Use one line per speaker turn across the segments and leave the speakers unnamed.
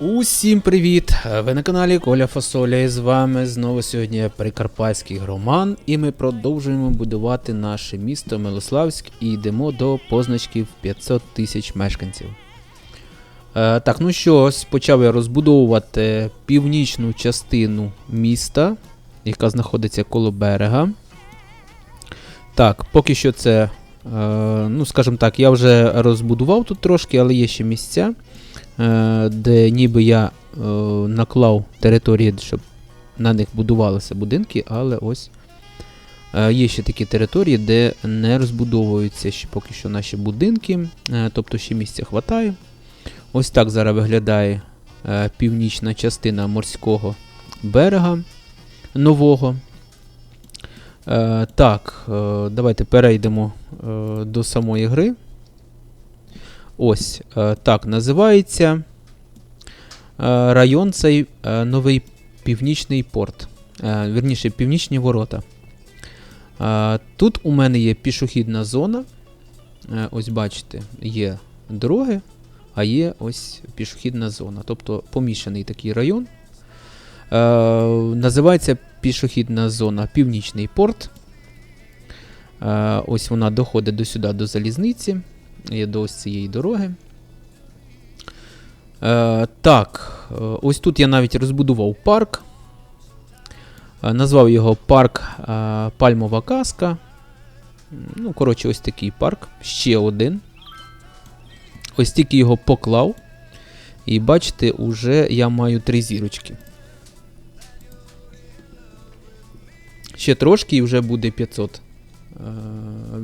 Усім привіт! Ви на каналі Коля Фасоля і з вами знову сьогодні Прикарпатський громан, і ми продовжуємо будувати наше місто Милославськ і йдемо до позначків 500 тисяч мешканців. Е, так, ну що, ось почав я розбудовувати північну частину міста, яка знаходиться коло берега. Так, поки що це, е, ну скажімо так, я вже розбудував тут трошки, але є ще місця де ніби я е, наклав території, щоб на них будувалися будинки, але ось е, є ще такі території, де не розбудовуються ще поки що наші будинки, е, тобто ще місця хватає. Ось так зараз виглядає е, північна частина морського берега нового. Е, так, е, давайте перейдемо е, до самої гри. Ось е, так називається е, район цей е, новий північний порт. Е, Вірніше, північні ворота. Тут у мене є пішохідна зона. Ось бачите, є дороги, а є ось пішохідна зона. Тобто помішаний такий район. Називається пішохідна зона Північний порт. Ось вона доходить до сюди до залізниці. Є до ось цієї дороги. Е, так, е, ось тут я навіть розбудував парк. Е, назвав його парк е, Пальмова Казка. Ну, коротше, ось такий парк. Ще один. Ось тільки його поклав. І бачите, уже я маю три зірочки. Ще трошки і вже буде 500. Е,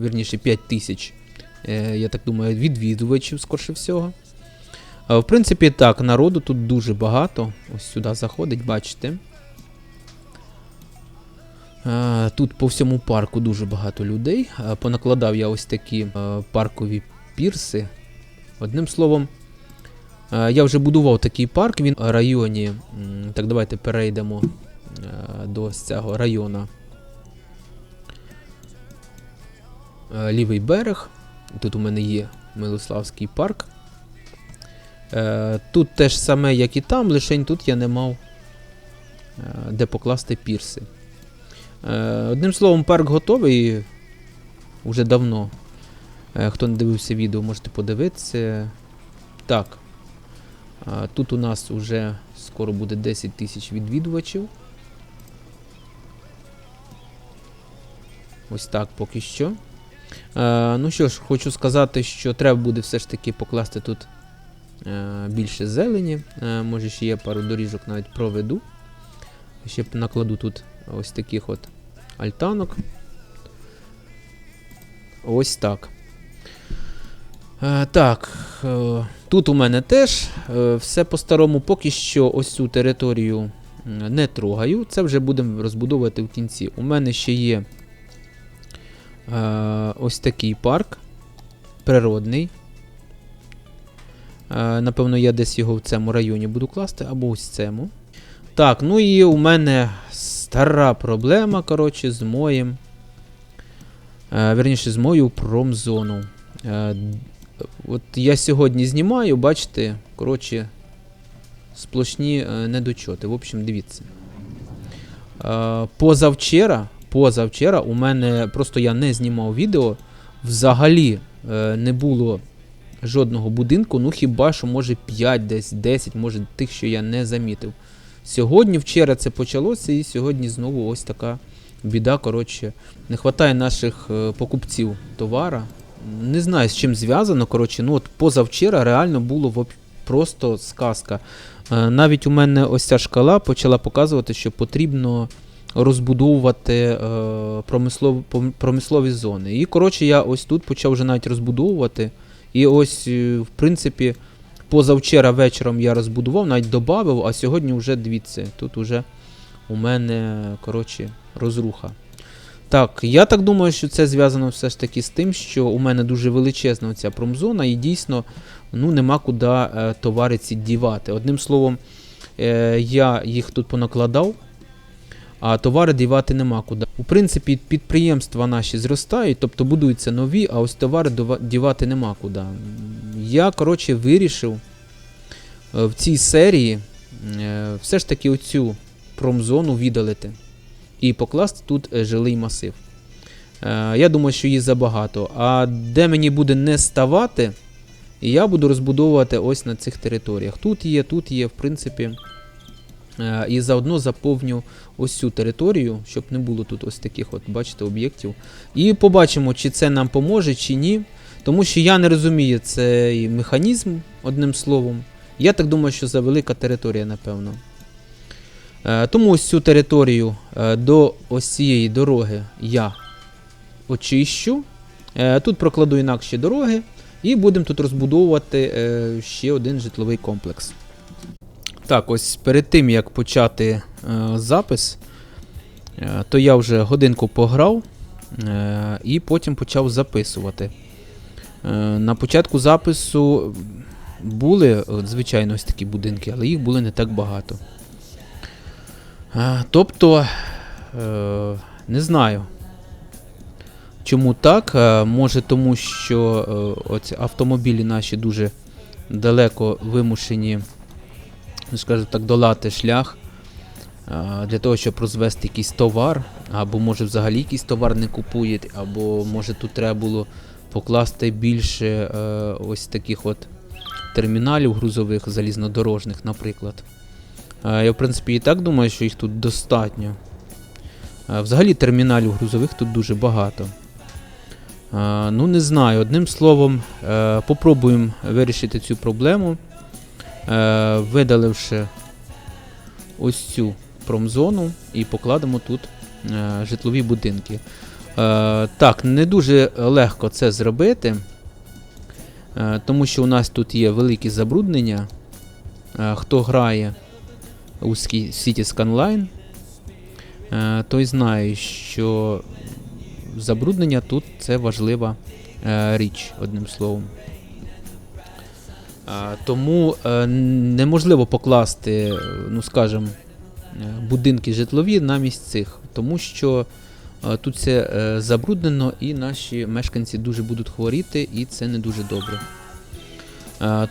вірніше 5000 е, я так думаю, відвідувачів, скорше всього. Е, В принципі, так, народу тут дуже багато. Ось сюди заходить, бачите. Е, Тут по всьому парку дуже багато людей. Е, Понакладав я ось такі е, паркові пірси. Одним словом, е, я вже будував такий парк, він в районі. Так, давайте перейдемо е, до цього району. Е, Лівий берег. Тут у мене є Милославський парк. Е, тут теж саме, як і там, лише тут я не мав е, де покласти пірси. Е, одним словом, парк готовий уже давно. Хто не дивився відео, можете подивитися. Так. Тут у нас вже скоро буде 10 тисяч відвідувачів. Ось так поки що. Е, ну що ж, хочу сказати, що треба буде все ж таки покласти тут е, більше зелені. Е, може ще є пару доріжок навіть проведу. Ще накладу тут ось таких от альтанок. Ось так. Так, тут у мене теж все по-старому. Поки що ось цю територію не трогаю. Це вже будемо розбудовувати в кінці. У мене ще є ось такий парк природний. Е, напевно, я десь його в цьому районі буду класти, або ось цьому. Так, ну і у мене стара проблема, коротше, з моїм. Е, верніше, з мою промзону. Е, от я сьогодні знімаю, бачите, коротше, сплошні е, недочоти. В общем, дивіться. Е, позавчора, позавчора у мене просто я не знімав відео. Взагалі е, не було жодного будинку, ну хіба що може 5, десь 10, може тих, що я не замітив. Сьогодні, вчора це почалося, і сьогодні знову ось така біда. Коротше, не вистачає наших е, покупців товара. Не знаю, з чим зв'язано. Коротше, ну от позавчора реально було просто сказка. Е, навіть у мене ось ця шкала почала показувати, що потрібно розбудовувати е, промислов, промислові зони. І коротше, я ось тут почав вже навіть розбудовувати. І ось, е, в принципі, позавчора вечором я розбудував, навіть додав, а сьогодні вже дивіться, тут уже у мене, коротше, розруха. Так, я так думаю, що це зв'язано все ж таки з тим, що у мене дуже величезна ця промзона, і дійсно ну, нема куди е, товари дівати. Одним словом, е, я їх тут понакладав, а товари дівати нема куди. У принципі, підприємства наші зростають, тобто будуються нові, а ось товари дівати нема куди. Я, коротше, вирішив е, в цій серії е, все ж таки оцю промзону віддалити і покласти тут е, жилий масив. Я думаю, що її забагато. А де мені буде не ставати, я буду розбудовувати ось на цих територіях. Тут є, тут є, в принципі. Е, І заодно заповню ось цю територію, щоб не було тут ось таких, от, бачите, об'єктів. І побачимо, чи це нам поможе, чи ні. Тому що я не розумію цей механізм, одним словом. Я так думаю, що за велика територія, напевно. Е, Тому ось цю територію е, до ось цієї дороги я очищу. Тут прокладу інакші дороги. І будемо тут розбудовувати ще один житловий комплекс. Так, ось перед тим як почати е, запис, е, то я вже годинку пограв е, і потім почав записувати. На початку запису були, звичайно, ось такі будинки, але їх було не так багато. Тобто, не знаю. Чому так? Може тому, що оці автомобілі наші дуже далеко вимушені, скажімо так, долати шлях е, для того, щоб розвести якийсь товар, або може взагалі якийсь товар не купують, або може тут треба було покласти більше е, ось таких от терміналів грузових залізнодорожних, наприклад. Е, Я, в принципі, і так думаю, що їх тут достатньо. Взагалі терміналів грузових тут дуже багато. Ну, не знаю. Одним словом, попробуємо вирішити цю проблему, е, видаливши ось цю промзону і покладемо тут е, житлові будинки. Е, Так, не дуже легко це зробити, е, тому що у нас тут є великі забруднення. Е, Хто грає у Cities Skyline, е, той знає, що забруднення тут це важлива е, річ, одним словом. Тому е, неможливо покласти, е, ну скажімо, е, будинки житлові на місць цих, тому що тут все е, забруднено і наші мешканці дуже будуть хворіти, і це не дуже добре.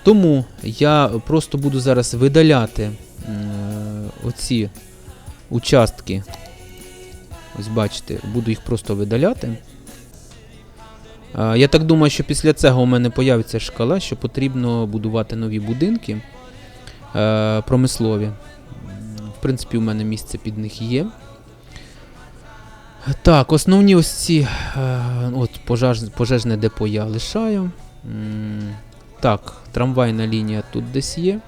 Тому я просто буду зараз видаляти оці участки. Ось бачите, буду їх просто видаляти. А, Я так думаю, що після цього у мене появиться шкала, що потрібно будувати нові будинки е, промислові. В принципі, у мене місце під них є. Так, основні ось ці е, от пожеж, пожежне депо я лишаю. Так, трамвайна лінія тут десь є.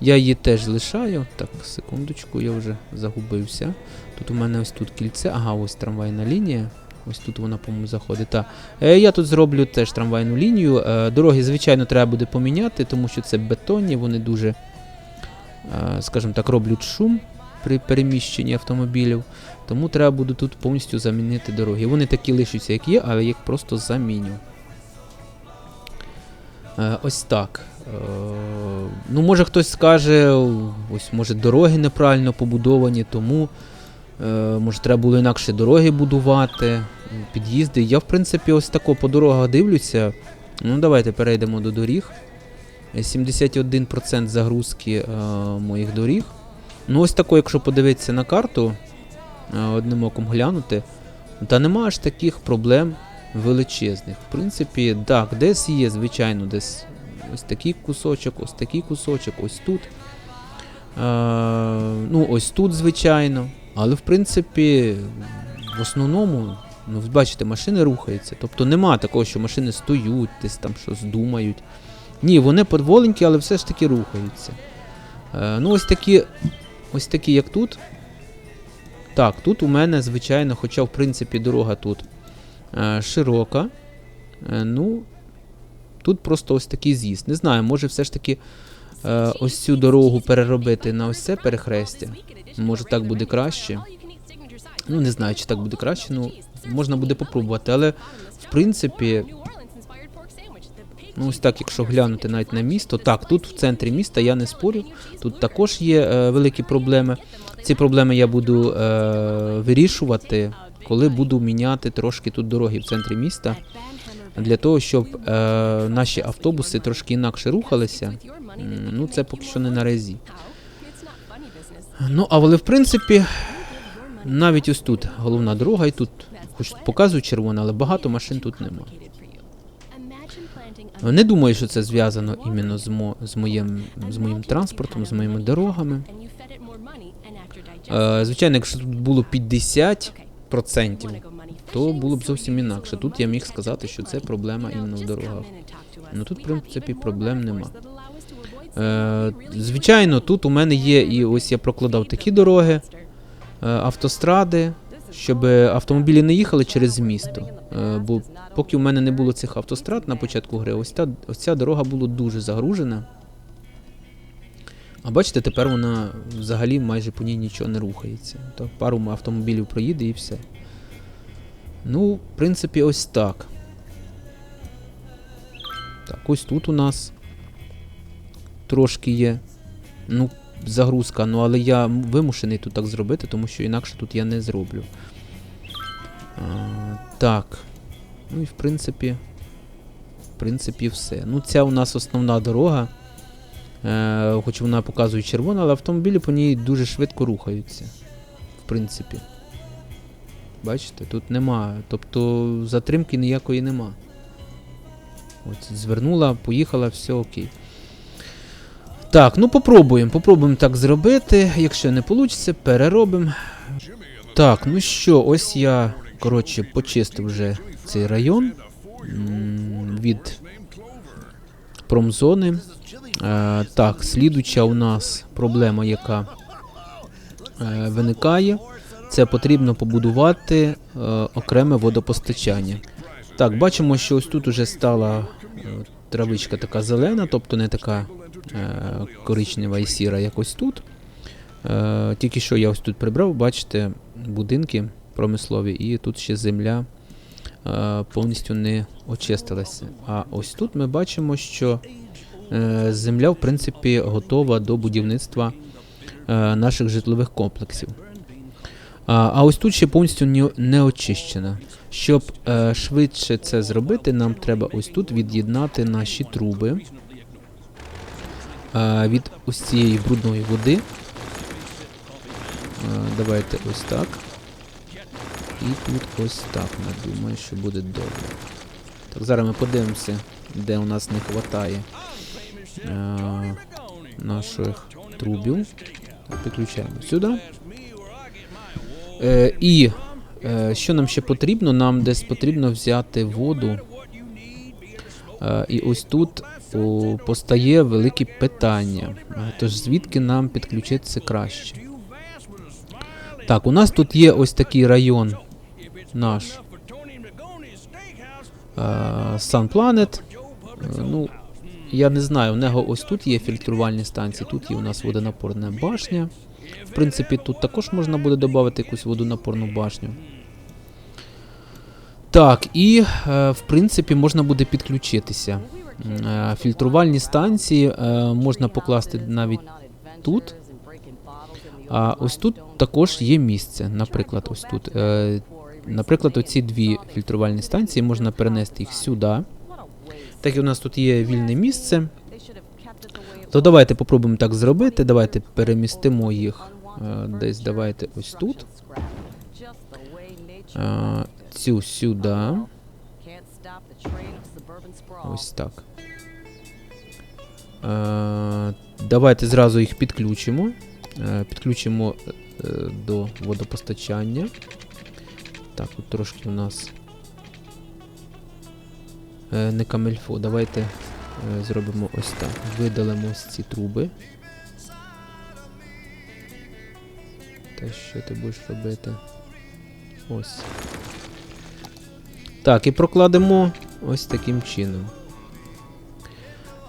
Я її теж лишаю. Так, секундочку, я вже загубився. Тут у мене ось тут кільце. Ага, ось трамвайна лінія. Ось тут вона, по-моєму, заходить. Та. Е, я тут зроблю теж трамвайну лінію. Е, дороги, звичайно, треба буде поміняти, тому що це бетонні, вони дуже, е, скажімо так, роблять шум при переміщенні автомобілів. Тому треба буде тут повністю замінити дороги. Вони такі лишаться, як є, але їх просто заміню. Ось так. Ну, може хтось скаже, ось може дороги неправильно побудовані, тому може треба було інакше дороги будувати, під'їзди. Я, в принципі, ось тако по дорогах дивлюся. Ну, давайте перейдемо до доріг. Е, 71% загрузки е, моїх доріг. Ну, ось тако, якщо подивитися на карту, е, одним оком глянути, та нема аж таких проблем величезних. В принципі, так, десь є, звичайно, десь ось такий кусочок, ось такий кусочок, ось тут. Е, ну, ось тут, звичайно. Але в принципі, в основному, ну, бачите, машини рухаються. Тобто нема такого, що машини стоють, десь там щось думають. Ні, вони подволенькі, але все ж таки рухаються. Е, ну, ось такі, ось такі, як тут. Так, тут у мене, звичайно, хоча в принципі дорога тут е, широка. Е, ну, тут просто ось такий з'їзд. Не знаю, може все ж таки ось цю дорогу переробити на ось це перехрестя. Може так буде краще. Ну, не знаю, чи так буде краще, ну можна буде попробувати, але в принципі, ну ось так, якщо глянути навіть на місто, так, тут в центрі міста я не спорю, тут також є е, великі проблеми. Ці проблеми я буду е, вирішувати, коли буду міняти трошки тут дороги в центрі міста, для того, щоб е, наші автобуси трошки інакше рухалися. Ну, це поки що не на резі. Ну, але в принципі, навіть ось тут головна дорога, і тут, хоч показую червона, але багато машин тут нема. Не думаю, що це зв'язано іменно з, мо, з, моїм, з моїм транспортом, з моїми дорогами. Е, звичайно, якщо тут було 50%, то було б зовсім інакше. Тут я міг сказати, що це проблема іменно в дорогах. Ну тут, в принципі, проблем нема. Е, звичайно, тут у мене є і ось я прокладав такі дороги, е, автостради, щоб автомобілі не їхали через місто. Е, бо поки у мене не було цих автострад на початку гри, ось, та, ось ця дорога була дуже загружена. А бачите, тепер вона взагалі майже по ній нічого не рухається. То пару автомобілів проїде і все. Ну, в принципі, ось так. Так, ось тут у нас трошки є. Ну, загрузка, ну але я вимушений тут так зробити, тому що інакше тут я не зроблю. А, так. Ну і в принципі. В принципі, все. Ну, ця у нас основна дорога. Е, хоч вона показує червона, але автомобілі по ній дуже швидко рухаються. В принципі. Бачите, тут нема. Тобто затримки ніякої нема. От, звернула, поїхала, все окей. Так, ну попробуємо. Попробуємо так зробити. Якщо не вийде, переробимо. Так, ну що, ось я, коротше, почистив вже цей район від промзони. Е, так, слідуча у нас проблема, яка е, виникає, це потрібно побудувати е, окреме водопостачання. Так, бачимо, що ось тут уже стала е, травичка така зелена, тобто не така е, коричнева і сіра, як ось тут. Е, тільки що я ось тут прибрав, бачите, будинки промислові, і тут ще земля е, повністю не очистилася. А ось тут ми бачимо, що земля, в принципі, готова до будівництва е, наших житлових комплексів. А, ось тут ще повністю не, очищена. Щоб е, швидше це зробити, нам треба ось тут від'єднати наші труби е, від ось цієї брудної води. Е, давайте ось так. І тут ось так. Я думаю, що буде добре. Так, зараз ми подивимося, де у нас не вистачає е, наших трубів. Підключаємо сюди. Е, і е, що нам ще потрібно? Нам десь потрібно взяти воду. Е, і ось тут о, постає велике питання. Е, Тож звідки нам підключитися краще? Так, у нас тут є ось такий район наш е, Sun Planet. Е, ну, я не знаю, у нього ось тут є фільтрувальні станції, тут є у нас водонапорна башня. В принципі, тут також можна буде додати якусь водонапорну башню. Так, і е, в принципі можна буде підключитися. Е, Фільтрувальні станції е, можна покласти навіть тут. А ось тут також є місце. Наприклад, ось тут. Наприклад, оці дві фільтрувальні станції можна перенести їх сюди. Так як у нас тут є вільне місце, то давайте попробуємо так зробити. Давайте перемістимо їх е, десь давайте ось тут. Е, Цю сюди. Ось так. Е, Давайте зразу їх підключимо. Підключимо до водопостачання. Так, тут трошки у нас не камельфо. Давайте е, зробимо ось так. Видалимо ось ці труби. Та що ти будеш робити? Ось. Так, і прокладемо ось таким чином.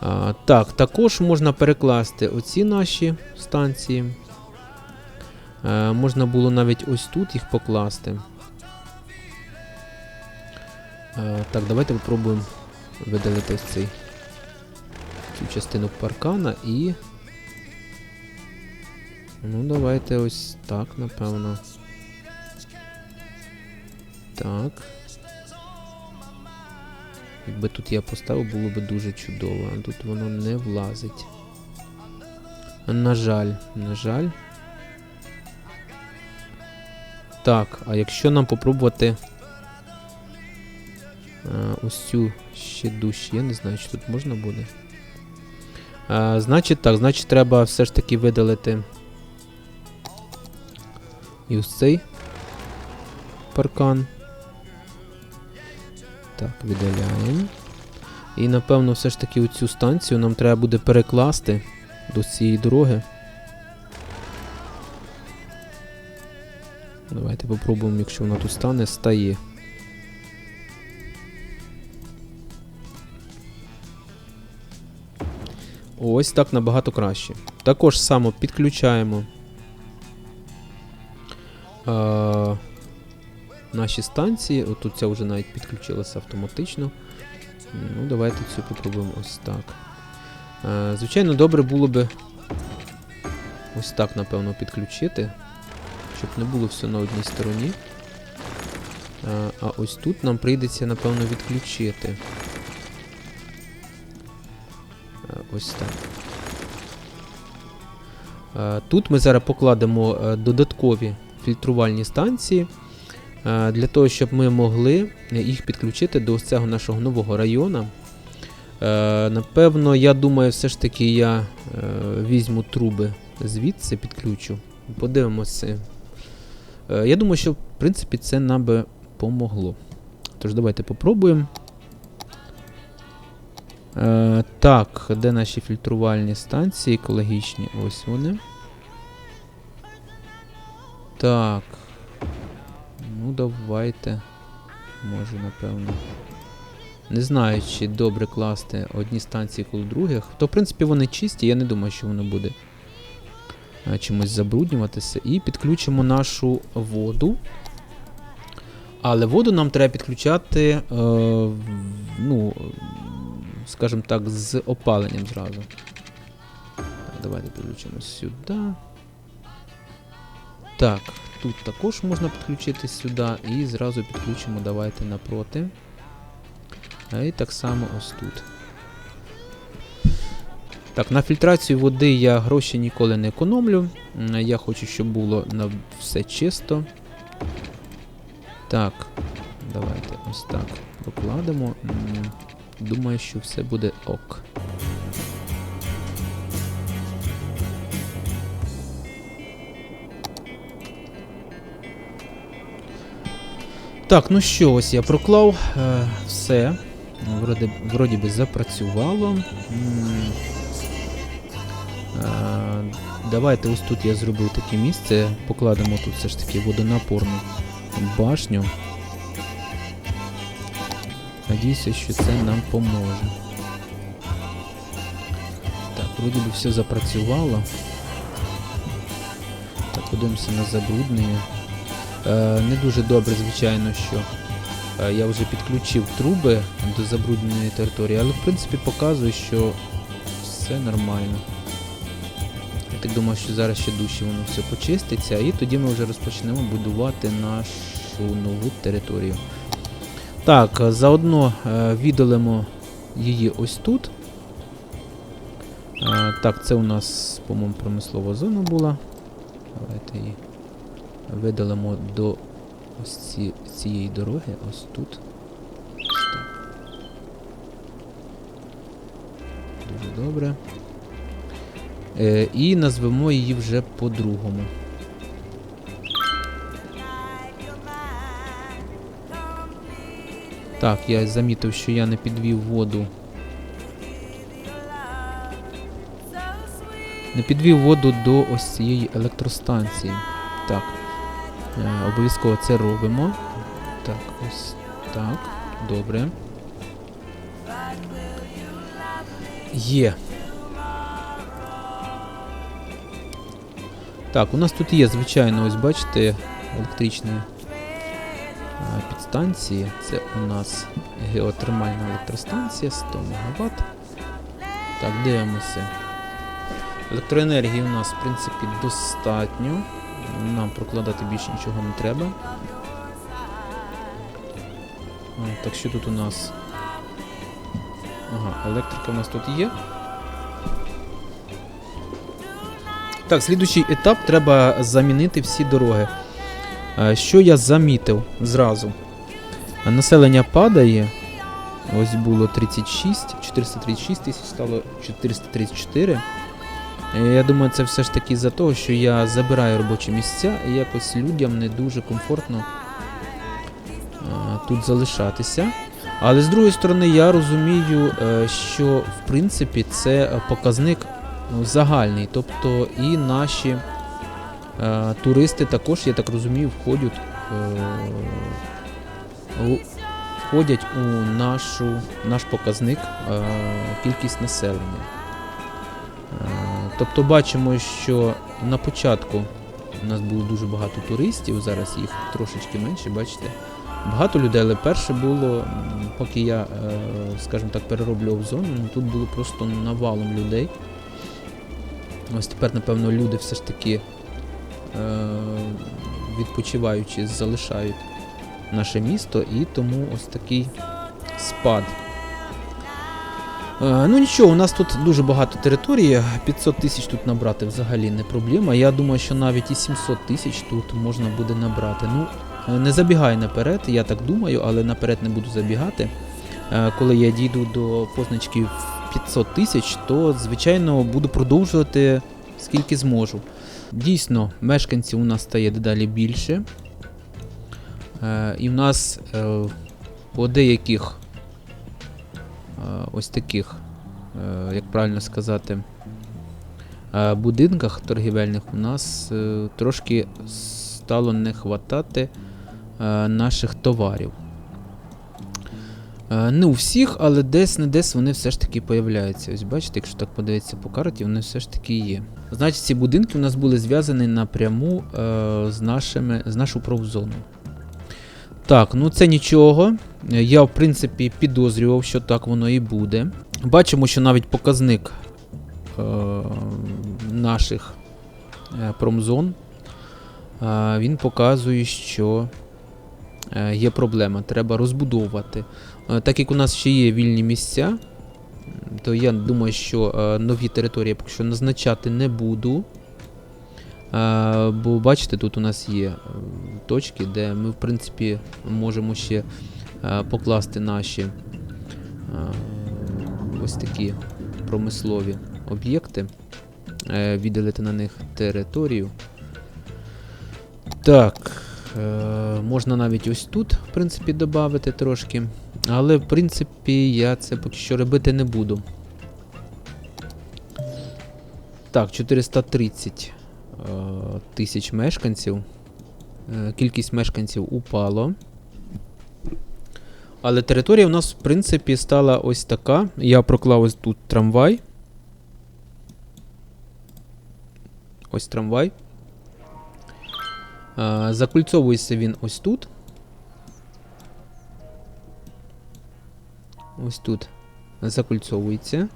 А, так, також можна перекласти оці наші станції. Е, можна було навіть ось тут їх покласти. Е, так, давайте попробуємо видалити цей цю частину паркана і. Ну, давайте ось так, напевно. Так. Якби тут я поставив, було б дуже чудово, а тут воно не влазить. На жаль, на жаль. Так, а якщо нам попробувати ось цю ще дужче, я не знаю, чи тут можна буде. Е, значить так, значить треба все ж таки видалити і ось цей паркан. Так, видаляємо. І напевно все ж таки оцю станцію нам треба буде перекласти до цієї дороги. Давайте попробуємо, якщо вона тут стане, стає. Ось так набагато краще. Також само підключаємо е, наші станції. Отут ця вже навіть підключилася автоматично. Ну, давайте цю попробуємо ось так. Е, звичайно, добре було би ось так, напевно, підключити, щоб не було все на одній стороні. А ось тут нам прийдеться, напевно, відключити. Ось так. Е, Тут ми зараз покладемо е, додаткові фільтрувальні станції е, для того, щоб ми могли їх підключити до ось цього нашого нового району. Напевно, я думаю, все ж таки я візьму труби звідси, підключу. Подивимося. Я думаю, що в принципі це нам би помогло. Тож, давайте попробуємо. Е, так, де наші фільтрувальні станції екологічні? Ось вони. Так. Ну, давайте. Може, напевно. Не знаю, чи добре класти одні станції коло других. То, в принципі, вони чисті, я не думаю, що воно буде е, чимось забруднюватися. І підключимо нашу воду. Але воду нам треба підключати, е, ну, скажімо так, з опаленням зразу. Так, давайте підключимо сюди. Так, тут також можна підключити сюди і зразу підключимо, давайте напроти. А І так само ось тут. Так, на фільтрацію води я гроші ніколи не економлю. Я хочу, щоб було на все чисто. Так, давайте ось так прокладемо. Думаю, що все буде ок. Так, ну що, ось я проклав е, все. Вроді, вроді би запрацювало. Е, давайте ось тут я зробив таке місце. Покладемо тут все ж таки водонапорну башню. Надіюся, що це нам поможе. Так, вроді би все запрацювало. Так, подивимося на забруднення. Е, не дуже добре, звичайно, що е, я вже підключив труби до забрудненої території, але в принципі показує, що все нормально. Я так думаю, що зараз ще дужче воно все почиститься, і тоді ми вже розпочнемо будувати нашу нову територію. Так, заодно е, віддалимо її ось тут. Е, так, це у нас, по-моєму, промислова зона була. Давайте її видалимо до ось ці, цієї дороги, ось тут. Дуже добре. Е, і назвемо її вже по-другому. Так, я замітив, що я не підвів воду. Не підвів воду до ось цієї електростанції. Так. Е, обов'язково це робимо. Так, ось так. Добре. Є. Так, у нас тут є, звичайно, ось бачите, електричні е, підстанції. Це у нас геотермальна електростанція 100 МВт. Так, дивимося. Електроенергії у нас, в принципі, достатньо. Нам прокладати більше нічого не треба. А, Так що тут у нас. Ага, електрика у нас тут є. Так, слідуючий етап треба замінити всі дороги. Що я замітив зразу? Населення падає. Ось було 36, 436 тисяч стало 434. Е, Я думаю, це все ж таки за того, що я забираю робочі місця і якось людям не дуже комфортно е, тут залишатися. Але з другої сторони, я розумію, е, що в принципі це показник загальний. Тобто і наші туристи також, я так розумію, входять, е, входять у нашу, наш показник е, кількість населення. Е, тобто бачимо, що на початку у нас було дуже багато туристів, зараз їх трошечки менше, бачите. Багато людей, але перше було, поки я, е, скажімо так, перероблював зону, ну, тут було просто навалом людей. Ось тепер, напевно, люди все ж таки е, відпочиваючи залишають наше місто і тому ось такий спад. Е, ну нічого, у нас тут дуже багато території. 500 тисяч тут набрати взагалі не проблема. Я думаю, що навіть і 700 тисяч тут можна буде набрати. Ну, е, не забігай наперед, я так думаю, але наперед не буду забігати. Коли я дійду до позначки 500 тисяч, то звичайно буду продовжувати скільки зможу. Дійсно, мешканців у нас стає дедалі більше. Е, І в нас е, по деяких е, ось таких, як правильно сказати, будинках торгівельних у нас трошки стало не хватати наших товарів. Е, Не у всіх, але десь не десь вони все ж таки появляються. Ось бачите, якщо так подивитися по карті, вони все ж таки є. Значить, ці будинки у нас були зв'язані напряму е, з, нашими, з нашу промзону. Так, ну це нічого. Е, Я, в принципі, підозрював, що так воно і буде. Бачимо, що навіть показник е, наших е, промзон е, він показує, що є проблема. Треба розбудовувати. Е, Так як у нас ще є вільні місця, то я думаю, що е, нові території я поки що назначати не буду. Е, Бо бачите, тут у нас є точки, де ми, в принципі, можемо ще покласти наші ось такі промислові об'єкти, відділити на них територію. Так, можна навіть ось тут, в принципі, додати трошки. Але, в принципі, я це поки що робити не буду. Так, 430 е, тисяч мешканців. Е, Кількість мешканців упало. Але територія у нас, в принципі, стала ось така. Я проклав ось тут трамвай. Ось трамвай. Е, Закульцовується він ось тут. Ось тут закульцовується.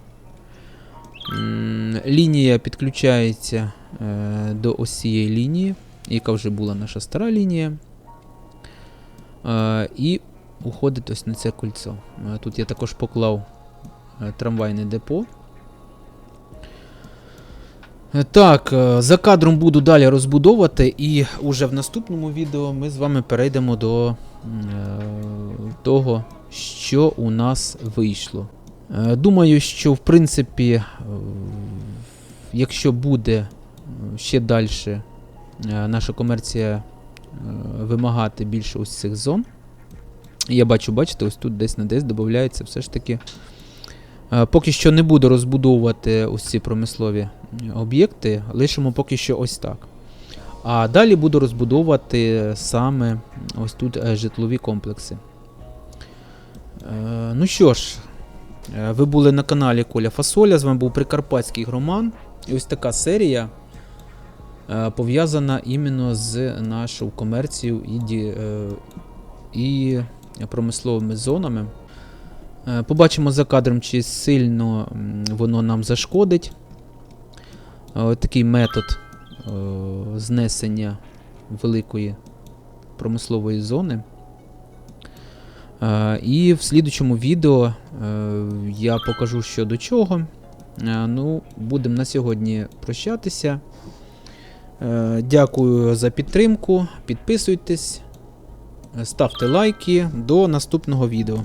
Лінія підключається е, до ось цієї лінії, яка вже була наша стара лінія. Е, і уходить ось на це кольцо. Е, Тут я також поклав трамвайне депо. Так, за кадром буду далі розбудовувати, і уже в наступному відео ми з вами перейдемо до того, що у нас вийшло. Е, Думаю, що в принципі, е, якщо буде е, ще далі наша комерція вимагати більше ось цих зон, я бачу, бачите, ось тут десь на десь додається все ж таки. Поки що не буду розбудовувати ось ці промислові об'єкти, лишимо поки що ось так. А далі буду розбудовувати саме ось тут житлові комплекси. Е, Ну що ж, е, ви були на каналі Коля Фасоля, з вами був Прикарпатський громан. І ось така серія е, пов'язана іменно з нашою комерцією і, і промисловими зонами. Побачимо за кадром, чи сильно воно нам зашкодить. Такий метод знесення великої промислової зони. Е, І в слідучому відео е, я покажу, що до чого. Е, Ну, будемо на сьогодні прощатися. Дякую за підтримку. Підписуйтесь, ставте лайки. До наступного відео.